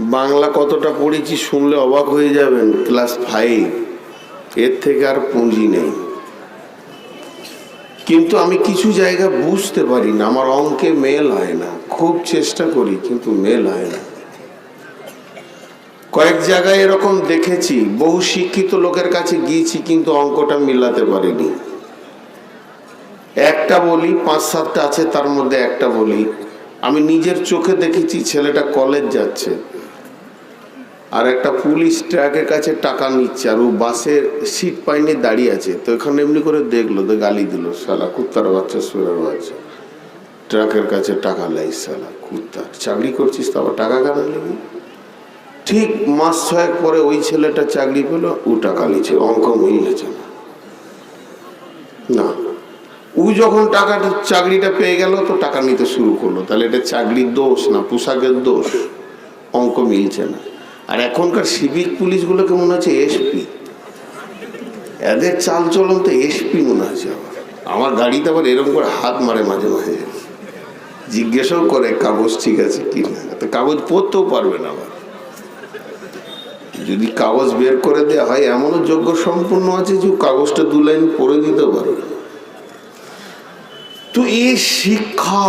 বাংলা কতটা পড়েছি শুনলে অবাক হয়ে যাবেন, ক্লাস ফাইভ এর থেকে আর পুঁজি নেই। কিন্তু আমি কিছু জায়গা বুঝতে পারি না, আমার অঙ্কে মেল হয় না। খুব চেষ্টা করি, কিন্তু মেল হয় না। কয়েক জায়গায় এরকম দেখেছি, বহু শিক্ষিত লোকের কাছে গিয়েছি, কিন্তু অঙ্কটা মিলাতে পারিনি। একটা বলি, পাঁচ সাতটা আছে, তার মধ্যে একটা বলি। আমি নিজের চোখে দেখেছি, ছেলেটা কলেজ যাচ্ছে। আর একটা পুলিশ ট্র্যাকের কাছে টাকা নিচ্ছে আর ও বাসের সিট পাইনি দাঁড়িয়ে আছে। তো এখানে এমনি করে দেখল, তো গালি দিল সালা কুত্তার বাচ্চা সুরের বাচ্চা ট্রাকের কাছে টাকা লাই সালা কুত্তার। চাকরি করছিস তো আবার টাকা কেন নেবি? ঠিক মাস ছয়েক পরে ওই ছেলেটা চাকরি পেল, ও টাকা নিচ্ছে, অঙ্ক মিলেছে না। না। ও যখন টাকাটা চাকরিটা পেয়ে গেল, তো টাকা নিতে শুরু করল। তাহলে এটা চাকরির দোষ না পোশাকের দোষ? অঙ্ক মিলছে না। আর এখনকার সিভিক পুলিশগুলোকে মনে হচ্ছে এসপি। এদের চাল চলন তো এসপি মনে হচ্ছে আমার গাড়িতে আবার এরকম করে হাত মারে মাঝে মাঝে। জিজ্ঞেসও করে কাগজ ঠিক আছে কি না। কাগজ পড়তেও পারবে না আবার। যদি কাগজ বের করে দেওয়া হয়, এমনও যোগ্য সম্পূর্ণ আছে যে কাগজটা দু লাইন পড়ে দিতে পারবে তো এই শিক্ষা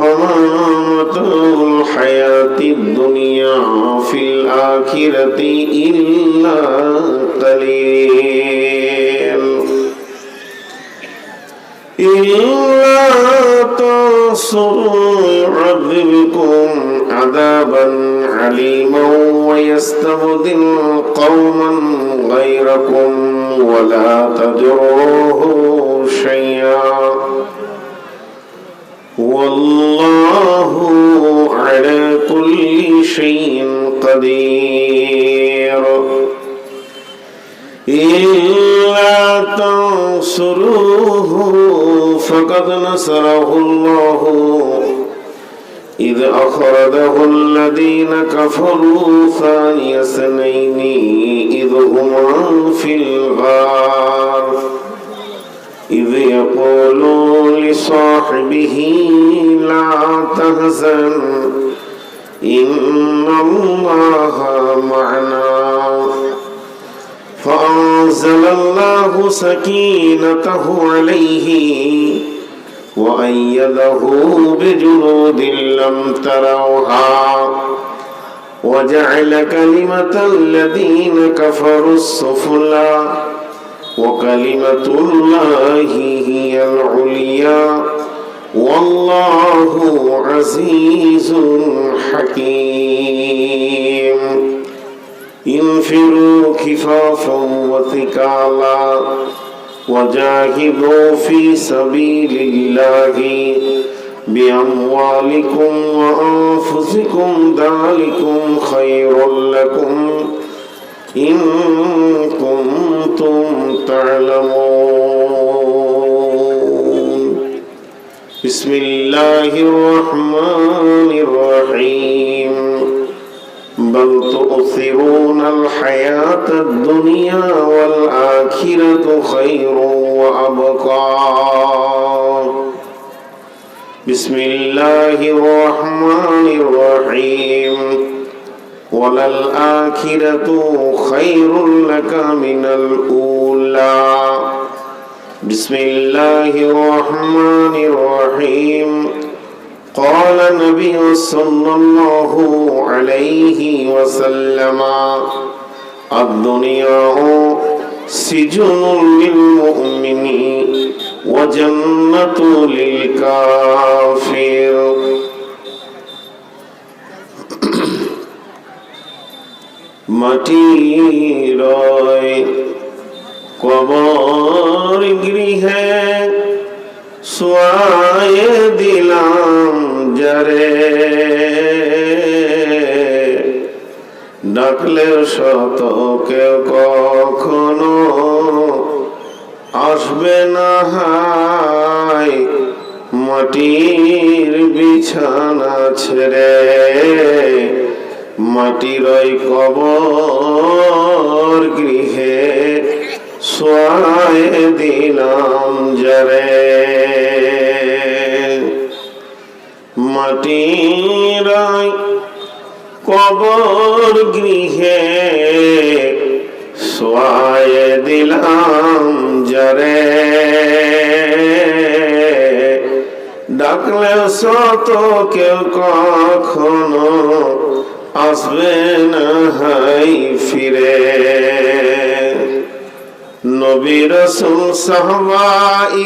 فما الحياة الدنيا في الآخرة إلا قليل. إلا تنصروا يعذبكم عذابا عليما ويستبدل قوما غيركم ولا تدروه شيئا. والله على كل شيء قدير. إلا تنصروه فقد نصره الله. إذ أخرجه الذين كفروا ثاني اثنين إذ هما في الغار. إذ يقول لصاحبه لا تهزن إن الله معنا. فأنزل الله سكينته عليه وأيده بجنود لم تروها. وجعل كلمة الذين كفروا السفلى وكلمة الله هي العليا والله عزيز حكيم. انفروا كفافا وثقالا وجاهدوا في سبيل الله بأموالكم وأنفسكم ذلكم خير لكم. إن كنتم تعلمون. بسم الله الرحمن الرحيم. بل تؤثرون الحياة الدنيا والآخرة خير وأبقى. بسم الله الرحمن الرحيم. وللآخرة خير لك من الأولى. بسم الله الرحمن الرحيم. قال النبي صلى الله عليه وسلم الدنيا سجن للمؤمن وجنة للكافر মাটির কবর গৃহে সোয়ায় দিলাম যারে। ডাকলে শত কেউ কখনো আসবে না হায়, মাটির বিছানা ছেড়ে। মাটির কবর গৃহে সোয়ায় দিলাম জরে মাটির কবর গৃহে সোয়ায় দিলাম জরে ডাকলে শত কেউ কখনো আসবে না হাই ফিরে। নবী রসুল, সাহবা,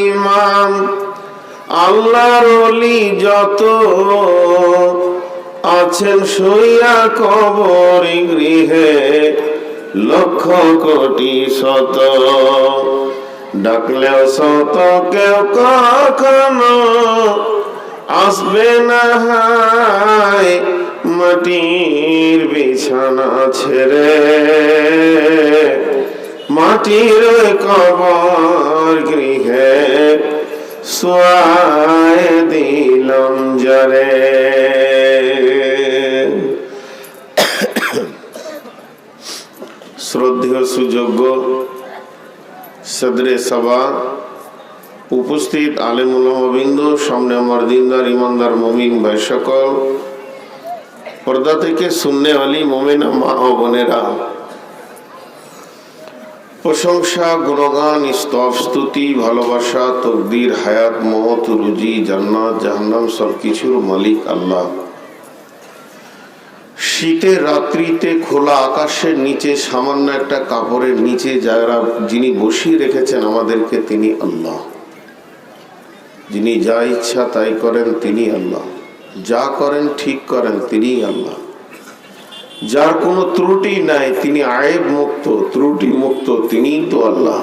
ইমাম, আল্লাহর অলি যত আছেন সইয়া কবর গৃহে লক্ষ কোটি শত। ডাকলেও শত, কেউ কখনো আসবে না হায় মাটির বিছানা ছেড়ে মাটির কবর গৃহে সোয়ায় দিলাম জরে শ্রদ্ধেয় সুযোগ্য সদরে সভা উপস্থিত আলেমুলমবিন্দ সামনে আমার দিনদার, ইমানদার, মমিন ভাই সকল পর্দা থেকে শূন্য আলী, মমিনা, মা ও বোনেরা। প্রশংসা, গুণগান, স্তব, স্তুতি, ভালোবাসা, তকদির, হায়াত মহৎ রুজি, জান্নাত, জাহান্নাম সব কিছুর মালিক আল্লাহ। শীতের রাত্রিতে, খোলা আকাশের নিচে, সামান্য একটা কাপড়ের নিচে যারা, যিনি বসিয়ে রেখেছেন আমাদেরকে, তিনি আল্লাহ। যিনি যা ইচ্ছা তাই করেন, তিনি আল্লাহ। যা করেন, ঠিক করেন তিনি আল্লাহ। যার কোনো ত্রুটি নাই, তিনি আয়েব মুক্ত, ত্রুটি মুক্ত, তিনিই তো আল্লাহ।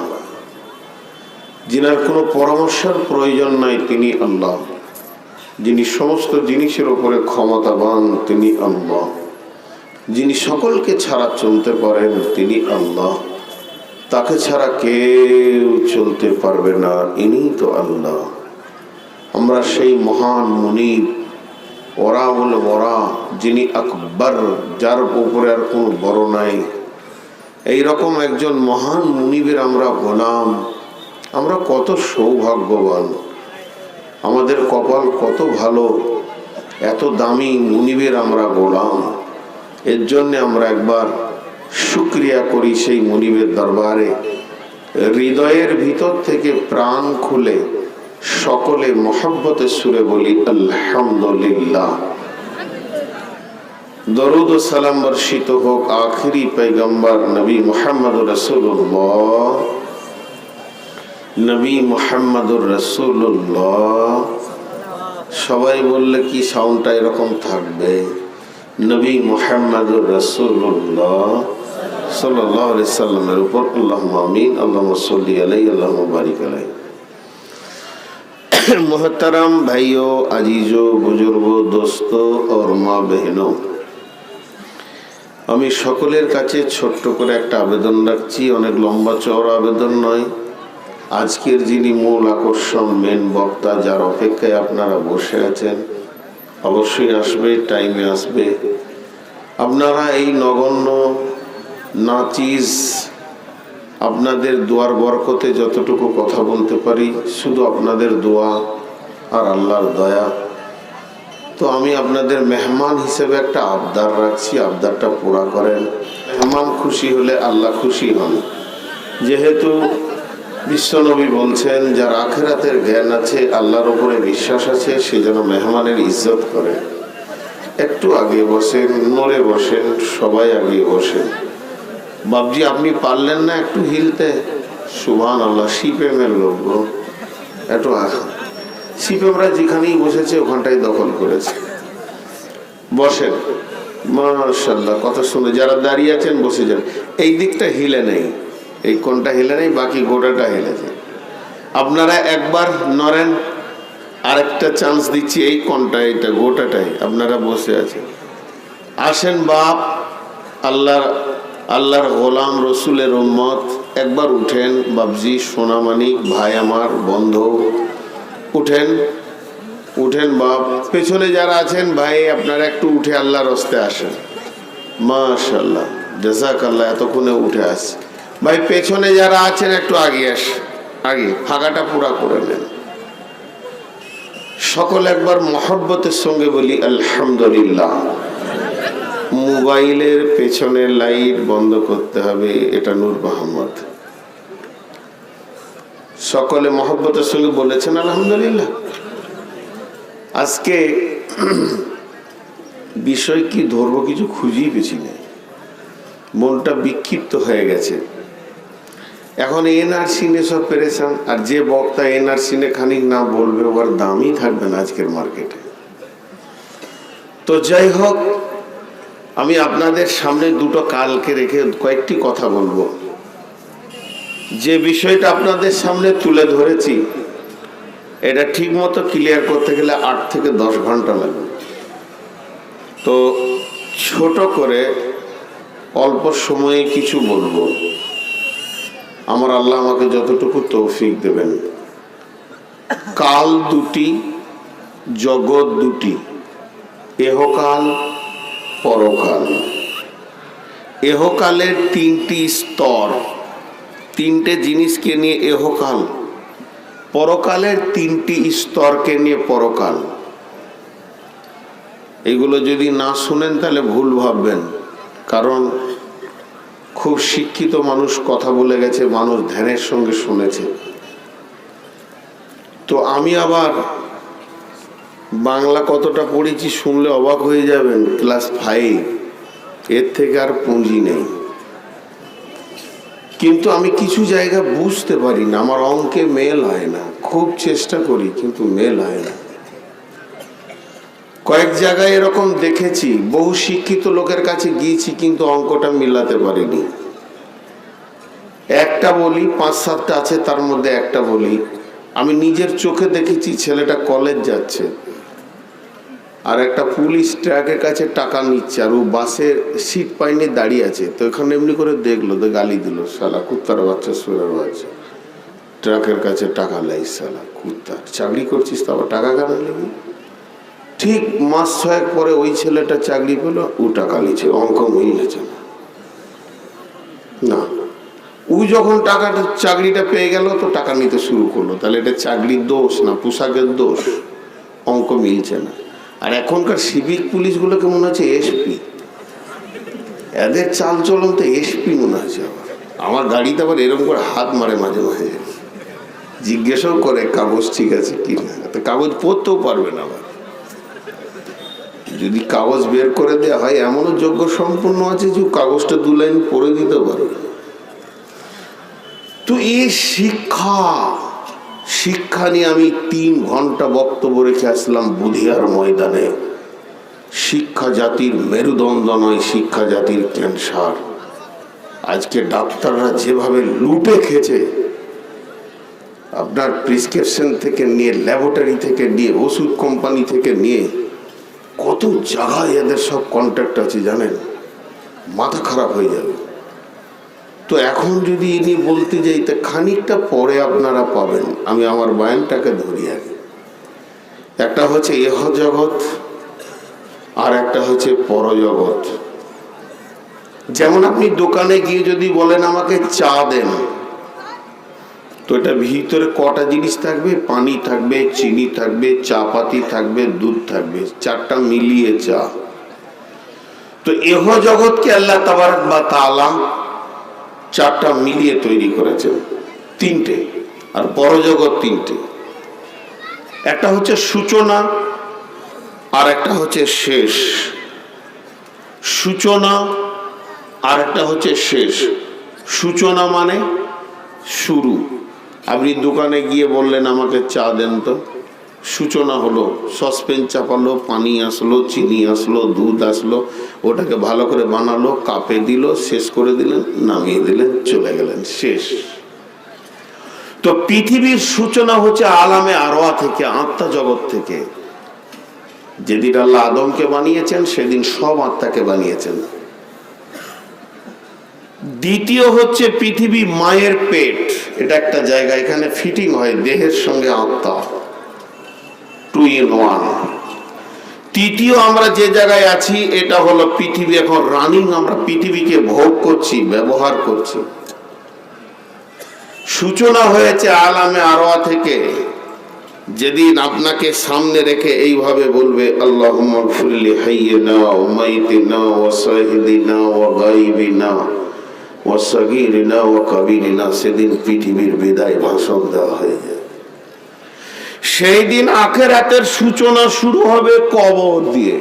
যিনার কোনো পরামর্শের প্রয়োজন নাই, তিনি আল্লাহ। যিনি সমস্ত জিনিসের উপরে ক্ষমতাবান, তিনি আল্লাহ। যিনি সকলকে ছাড়া চলতে পারেন, তিনি আল্লাহ। তাকে ছাড়া কেউ চলতে পারবে না ইনি তো আল্লাহ। আমরা সেই মহান মুনির ওরা বলে ওরা যিনি আকবর, যার উপরে আর কোনো বড় নাই। এই রকম একজন মহান মুনিবের আমরা গোলাম। আমরা কত সৌভাগ্যবান। আমাদের কপাল কত ভালো। এত দামি মুনিবের আমরা গোলাম। এর জন্যে আমরা একবার শুক্রিয়া করি সেই মুনিবের দরবারে। হৃদয়ের ভিতর থেকে প্রাণ খুলে সকলে মোহাব্বতের সুরে বলি, আলহামদুলিল্লাহ। দরুদ ও সালাম বর্ষিত হোক আখিরি পেগম্বর নবী মোহাম্মদ রসুল্লাহ নবী মোহাম্মদ রসুল্লাহ সবাই বললে কি সাউন্ডটা এরকম থাকবে? নবী মোহাম্মদ রসুল্লাহ সাল্লাহ সাল্লামের উপর আল্লাহ আমিন আল্লাহ সাল্লি আলাই আল্লাহ বারিক আলাই মোহতারাম ভাইও আজিজো বুজুর্গ, দোস্ত ওর মা বেহন আমি সকলের কাছে ছোট্ট করে একটা আবেদন রাখছি, অনেক লম্বা চওড়া আবেদন নয়। আজকের যিনি মূল আকর্ষণ মেন বক্তা, যার অপেক্ষায় আপনারা বসে আছেন, অবশ্যই আসবে টাইমে আসবে। আপনারা এই নগণ্য নাচিজ আপনাদের দোয়ার বরকতে যতটুকু কথা বলতে পারি, শুধু আপনাদের দোয়া আর আল্লাহর দয়া। তো আমি আপনাদের মেহমান হিসেবে একটা আবদার রাখছি, আবদারটা পুরা করেন। মেহমান খুশি হলে আল্লাহ খুশি হন। যেহেতু বিশ্বনবী বলছেন, যার আখেরাতের জ্ঞান আছে, আল্লাহর ওপরে বিশ্বাস আছে, সে যেন মেহমানের ইজ্জত করে। একটু আগে বসেন, নড়ে বসেন, সবাই আগে বসেন। বাবজি আপনি পারলেন না একটু হিলতে? সুভান আল্লাহ সিপেমের লোক একটু আসুন সিপেমরা যেখানেই বসেছে, ওখানটাই দখল করেছে। বসেন। মাশাল্লাহ কত সুন্দর যারা দাঁড়িয়ে আছেন, বসে যান। এই দিকটা হিলে নেই। এই কোনটা হিলে নেই, বাকি গোটাটা হিলেছে আপনারা একবার নড়েন, আরেকটা চান্স দিচ্ছি, এই কোনটা এটা গোটাটাই আপনারা বসে আছেন। আসেন বাপ, আল্লাহর আল্লাহর গোলাম রসুলের উম্মত, একবার উঠেন বাবজি সোনামানিক ভাই আমার, বন্ধু, উঠেন উঠেন বাপ, পেছনে যারা আছেন, ভাই, আপনারা একটু উঠে আল্লাহর রস্তে আসেন। মাশাল্লাহ জাজাক আল্লাহ এতক্ষণে উঠে আসছে। ভাই, পেছনে যারা আছেন, একটু আগে আস, আগে, ফাঁকাটা পুরা করে নেন। সকল একবার মহব্বতের সঙ্গে বলি, আলহামদুলিল্লাহ। মোবাইলের পেছনের লাইট বন্ধ করতে হবে, এটা নূর মোহাম্মদ সকলে মহব্বতের সঙ্গে বলেছেন, আলহামদুলিল্লাহ। আজকে বিষয় কি ধরবো কিছু খুঁজেই পেছি না। মনটা বিক্ষিপ্ত হয়ে গেছে। এখন এনআরসি নিয়ে সব পেরেছেন আর যে বক্তা এনআরসি নিয়ে খানিক না বলবে, ওর দামই থাকবে না আজকের মার্কেটে তো যাই হোক আমি আপনাদের সামনে দুটো কালকে রেখে কয়েকটি কথা বলব। যে বিষয়টা আপনাদের সামনে তুলে ধরেছি, এটা ঠিক মতো ক্লিয়ার করতে গেলে আট থেকে দশ ঘণ্টা লাগবে। তো ছোট করে অল্প সময়ে কিছু বলব। আমার আল্লাহ আমাকে যতটুকু তৌফিক দেবেন। কাল দুটি, জগৎ দুটি, এহকাল পরকাল। এহকালের তিনটি স্তর। তিনটে জিনিসকে নিয়ে এহকাল। পরকালের তিনটি স্তরকে নিয়ে পরকাল। এগুলো যদি না শুনেন তাহলে ভুল ভাববেন। কারণ খুব শিক্ষিত মানুষ কথা বলে গেছে, মানুষ ধ্যানের সঙ্গে শুনেছে। তো আমি আবার বাংলা কতটা পড়েছি শুনলে অবাক হয়ে যাবেন, ক্লাস ফাইভ এর থেকে আর পুঁজি নেই। কিন্তু আমি কিছু জায়গা বুঝতে পারি না, আমার অঙ্কে মেল হয় না, খুব চেষ্টা করি, কিন্তু মেল হয় না। কয়েক জায়গায় এরকম দেখেছি, বহু শিক্ষিত লোকের কাছে গিয়েছি, কিন্তু অঙ্কটা মিলাতে পারিনি। একটা বলি, পাঁচ সাতটা আছে, তার মধ্যে একটা বলি। আমি নিজের চোখে দেখেছি, ছেলেটা কলেজ যাচ্ছে। আর একটা পুলিশ ট্রাকের কাছে টাকা নিচ্ছে আর ও বাসের সিট পাইনি দাঁড়িয়ে আছে। তো এখানে এমনি করে দেখল, তো গালি দিল, শালা, কুত্তার বাচ্চা সুরের বাচ্চা। ট্রাকের কাছে টাকা লাই শালা, কুত্তা। চাকরি করছিস তো আবার টাকা কেন নেবি ঠিক মাস ছয়েক পরে ওই ছেলেটা চাকরি পেল, ও টাকা নিচ্ছে অঙ্ক মিলেছে না। না। ও যখন টাকাটা চাকরিটা পেয়ে গেল, তো টাকা নিতে শুরু করল। তাহলে এটা চাকরির দোষ না পোশাকের দোষ? অঙ্ক মিলছে না। আর এখনকার সিভিক পুলিশগুলোকে মনে হচ্ছে এসপি। এদের চাল চলন তো এসপি মনে হচ্ছে আমার গাড়িতে আবার এরকম করে হাত মারে মাঝে মাঝে। জিজ্ঞেসও করে কাগজ ঠিক আছে কি না। কাগজ পড়তেও পারবে না আবার। যদি কাগজ বের করে দেওয়া হয়, এমনও যোগ্য সম্পূর্ণ আছে যে কাগজটা দু লাইন পড়ে দিতে পারবে তো এই শিক্ষা শিক্ষা নিয়ে আমি তিন ঘণ্টা বক্তব্য রেখে আসলাম বুধিয়ার ময়দানে। শিক্ষা জাতির মেরুদণ্ড নয়, শিক্ষা জাতির ক্যান্সার। আজকে ডাক্তাররা যেভাবে লুটে খেয়েছে, আপনার প্রিসক্রিপশন থেকে নিয়ে, ল্যাবরেটরি থেকে নিয়ে, ওষুধ কোম্পানি থেকে নিয়ে, কত জায়গায় এদের সব কন্ট্যাক্ট আছে জানেন? মাথা খারাপ হয়ে যাবে। তো এখন যদি ইনি বলতে যাই, তা খানিকটা পরে আপনারা পাবেন। আমি আমার বায়ানটাকে ধরি আগে। একটা হচ্ছে এহ জগৎ, আর একটা হচ্ছে পরজগৎ। যেমন আপনি দোকানে গিয়ে যদি বলেন, আমাকে চা দেন, তো এটা ভিতরে কটা জিনিস থাকবে? পানি থাকবে, চিনি থাকবে চা পাতি থাকবে, দুধ থাকবে, চারটা মিলিয়ে চা। তো এহ জগৎকে আল্লাহ তাবার বা তাআলা চারটা মিলিয়ে তৈরি করেছেন তিনটে, আর পরজগৎ তিনটে। একটা হচ্ছে সূচনা, আর একটা হচ্ছে শেষ। সূচনা, আর একটা হচ্ছে শেষ। সূচনা মানে শুরু। আপনি দোকানে গিয়ে বললেন, আমাকে চা দেন তো। সূচনা হলো, সসপেন চাপালো, পানি আসলো, চিনি আসলো, দুধ আসলো, ওটাকে ভালো করে বানালো, কাপে দিল, শেষ করে দিলেন, নামিয়ে দিলেন, চলে গেলেন, শেষ। তো পৃথিবীর সূচনা হচ্ছে আলামে আরোয়া থেকে, আত্মা জগৎ থেকে। যেদিন আল্লাহ আদমকে বানিয়েছেন, সেদিন সব আত্মাকে বানিয়েছেন। দ্বিতীয় হচ্ছে পৃথিবী মায়ের পেট। এটা একটা জায়গা, এখানে ফিটিং হয়, দেহের সঙ্গে আত্মা। Two in one. তৃতীয় আমরা যে জায়গায় আছি, এটা হলো পৃথিবী। এখন রানিং আমরা পৃথিবীকে ভোগ করছি, ব্যবহার করছি। সূচনা হয়েছে আলামে আরোয়া থেকে। যেদিন আপনাকে সামনে রেখে এইভাবে বলবে আল্লাহ ফুরলি হাইয়িনা ও মাইতিনা ও সাহিদিনা ও গাইবিনা ও সগিরিনা ও কবিরিনা। সেদিন পৃথিবীর বিদায় ভাষণ দেওয়া হয়ে যায়। সেই দিন আখেরাতের সূচনা শুরু হবে কবর দিয়ে।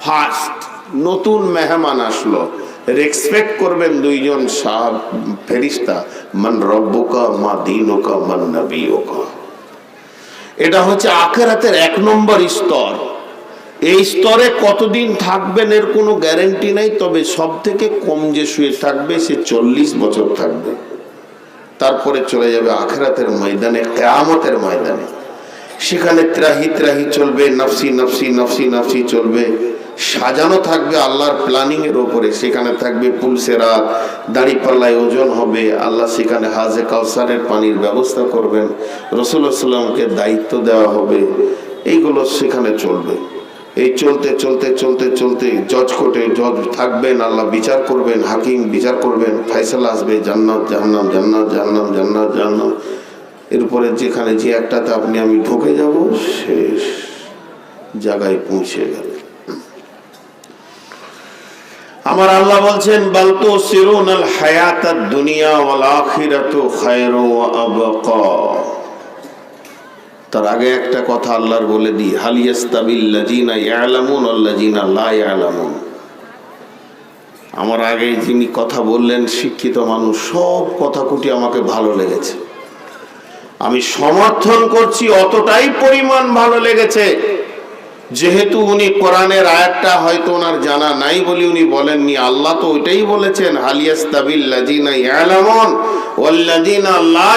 ফার্স্ট নতুন মেহমান আসলো। রেসপেক্ট করবেন দুইজন সাহ ফেরিস্তা, মান রব্বকা, মা দিনকা, মান নবীকা এটা হচ্ছে আখেরাতের এক নম্বর স্তর। এই স্তরে কতদিন থাকবেন এর কোনো গ্যারেন্টি নাই, তবে সব থেকে কম যে শুয়ে থাকবে, সে চল্লিশ বছর থাকবে। তারপরে চলে যাবে আখেরাতের ময়দানে, কেয়ামতের ময়দানে। সেখানে ত্রাহি ত্রাহি চলবে, নফসি নফসি নফসি নফসি চলবে। সাজানো থাকবে আল্লাহর প্ল্যানিং এর ওপরে সেখানে থাকবে পুলসেরা দাড়ি পাল্লায় ওজন হবে, আল্লাহ সেখানে হাজে কাউসারের পানির ব্যবস্থা করবেন রসুল্লাহামকে দায়িত্ব দেওয়া হবে, এইগুলো সেখানে চলবে। এই চলতে চলতে চলতে চলতে জজ কোর্টে জজ থাকবেন, আল্লাহ বিচার করবেন, হাকিম বিচার করবেন ফাইসালা আসবে, জান্নাত, জাহান্নাম জান্নাত জাহান্নাম জান্নাত জাহান্নাম এরপরে যেখানে যে একটাতে আপনি, আমি ঢুকে যাব, শেষ জায়গায় পৌঁছে গেল। আমার আল্লাহ বলছেন বালতো সিরুন আল হায়াত দুনিয়া ওয়াল আখিরাতু খায়রু ওয়া তার আগে একটা কথা আল্লাহর বলে দিই, হাল ইয়াস্তাবিল লাযিনা ইয়ালামুন ওয়াল লাযিনা লা ইয়ালামুন? আমার আগে যিনি কথা বললেন, শিক্ষিত মানুষ, সব কথাকুটি আমাকে ভালো লেগেছে। আমি সমর্থন করছি, অতটাই পরিমাণ ভালো লেগেছে। যেহেতু উনি কোরআনের আয়াতটা হয়তো ওনার জানা নাই বলে উনি বলেননি, আল্লাহ তো ওইটাই বলেছেন ওয়াল্লাযিনা লা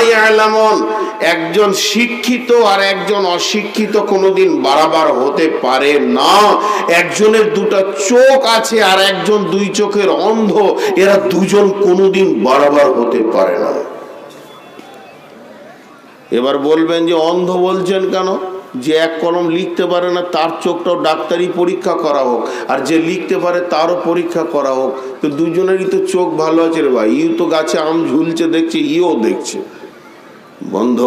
একজন শিক্ষিত আর একজন অশিক্ষিত কোনোদিন বারাবার হতে পারে না। একজনের দুটো চোখ আছে আর একজন দুই চোখের অন্ধ, এরা দুজন কোনোদিন বারাবার হতে পারে না। এবার বলবেন যে অন্ধ বলছেন কেন? যে এক কলম লিখতে পারে না, তার চোখটাও ডাক্তারি পরীক্ষা করা হোক, আর যে লিখতে পারে তারও পরীক্ষা করা হোক। তো দুজনেরই তো চোখ ভালো আছে রে ভাই। ইউ তো গাছে আম ঝুলছে, দেখছে, ইও দেখছে। বন্ধ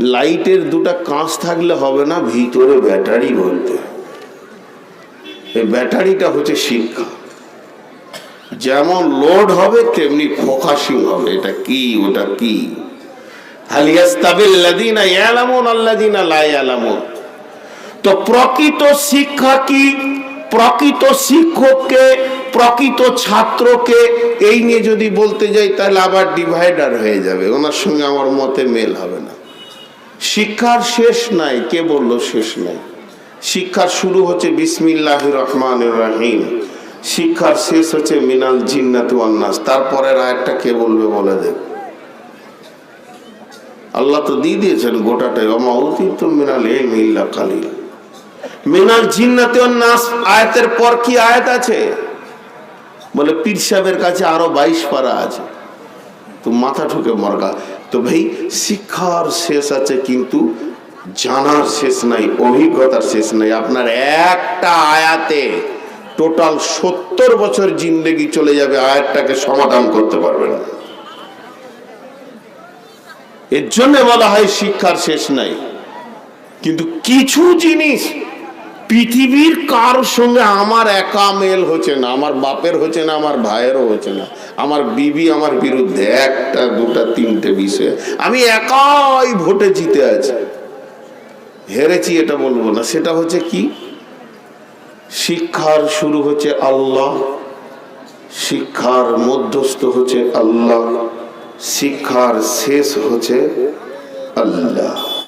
লাইটের দুটা কাঁচ থাকলে হবে না ভিতরে ব্যাটারি বলতে। এই ব্যাটারিটা হচ্ছে শিক্ষা। যেমন লোড হবে, তেমনি ফোকাসিং হবে। এটা কি, ওটা কি? তো প্রকৃত শিক্ষা কি? প্রকৃত শিক্ষককে, প্রকৃত ছাত্রকে এই নিয়ে যদি বলতে যাই, তাহলে আবার ডিভাইডার হয়ে যাবে। ওনার সঙ্গে আমার মতে মেল হবে না। শিক্ষার শেষ নাই, কে বলল শেষ নাই? শিক্ষার শুরু হচ্ছে বিসমিল্লাহ রহমান রাহিম। শিক্ষার শেষ হচ্ছে মিনাল জিন্নাত তারপরের আয়াতটা কে বলবে বলে দেব আল্লাহ তো দিয়ে দিয়েছেন গোটাটাই। অমাউতি তো মিনাল এই মিল্লা কালিল। মিনাল জিন্নাতে নাস, আয়াতের পর কি আয়াত আছে? বলে, পীর সাহেবের কাছে আরও বাইশ পারা আছে। তো মাথা ঠুকে মরগা তো ভাই, শিক্ষার শেষ আছে কিন্তু জানার শেষ নাই, অভিজ্ঞতার শেষ নাই। আপনার একটা আয়াতে টোটাল সত্তর বছর জিন্দেগি চলে যাবে, আয়াতটাকে সমাধান করতে পারবেন না। এর জন্য বলা হয় শিক্ষার শেষ নাই। কিন্তু কিছু জিনিস পৃথিবীর কার সঙ্গে আমার একা মেল হচ্ছে না, আমার বাপের হচ্ছে না, আমার ভাইয়েরও হচ্ছে না, আমার বিবি আমার বিরুদ্ধে একটা, দুটা, তিনটে বিষয়ে আমি একাই ভোটে জিতে আছি। হেরেছি এটা বলব না, সেটা হচ্ছে কি? শিক্ষার শুরু হচ্ছে আল্লাহ, শিক্ষার মধ্যস্থ হচ্ছে আল্লাহ। শিক্ষার শেষ হচ্ছে আল্লাহ।